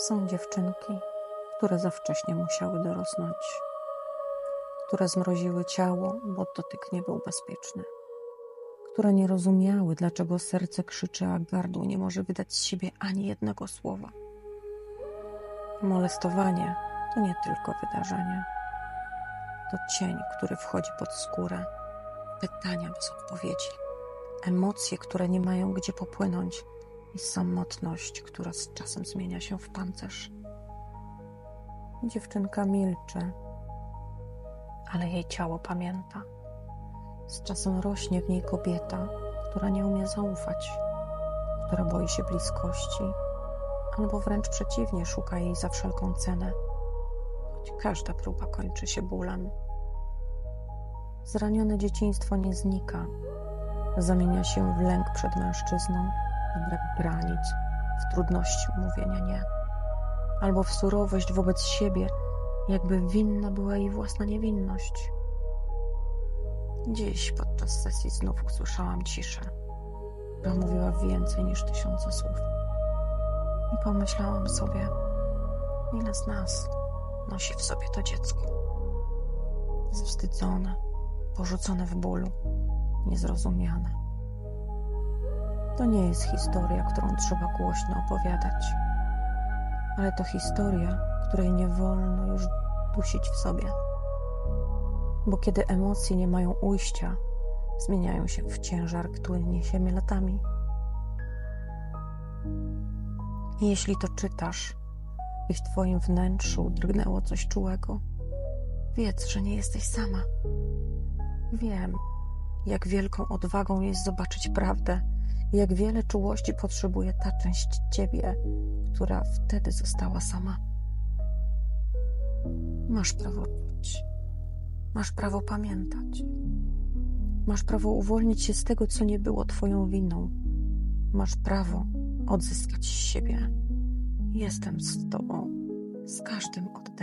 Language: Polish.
Są dziewczynki, które za wcześnie musiały dorosnąć, które zmroziły ciało, bo dotyk nie był bezpieczny, które nie rozumiały, dlaczego serce krzyczy, a gardło nie może wydać z siebie ani jednego słowa. Molestowanie to nie tylko wydarzenie. To cień, który wchodzi pod skórę, pytania bez odpowiedzi, emocje, które nie mają gdzie popłynąć i samotność, która z czasem zmienia się w pancerz. Dziewczynka milczy, ale jej ciało pamięta. Z czasem rośnie w niej kobieta, która nie umie zaufać, która boi się bliskości, albo wręcz przeciwnie, szuka jej za wszelką cenę, choć każda próba kończy się bólem. Zranione dzieciństwo nie znika, zamienia się w lęk przed mężczyzną, brak granic, w trudności mówienia nie, albo w surowość wobec siebie, jakby winna była jej własna niewinność. Dziś podczas sesji znów usłyszałam ciszę, która mówiła więcej niż tysiące słów. I pomyślałam sobie, ile z nas nosi w sobie to dziecko. Zawstydzone, porzucone w bólu, niezrozumiane. To nie jest historia, którą trzeba głośno opowiadać, ale to historia, której nie wolno już dusić w sobie. Bo kiedy emocje nie mają ujścia, zmieniają się w ciężar, który niesiemy latami. I jeśli to czytasz i w Twoim wnętrzu drgnęło coś czułego, wiedz, że nie jesteś sama. Wiem, jak wielką odwagą jest zobaczyć prawdę jak wiele czułości potrzebuje ta część Ciebie, która wtedy została sama. Masz prawo czuć, masz prawo pamiętać, masz prawo uwolnić się z tego, co nie było Twoją winą, masz prawo odzyskać siebie. Jestem z Tobą, z każdym od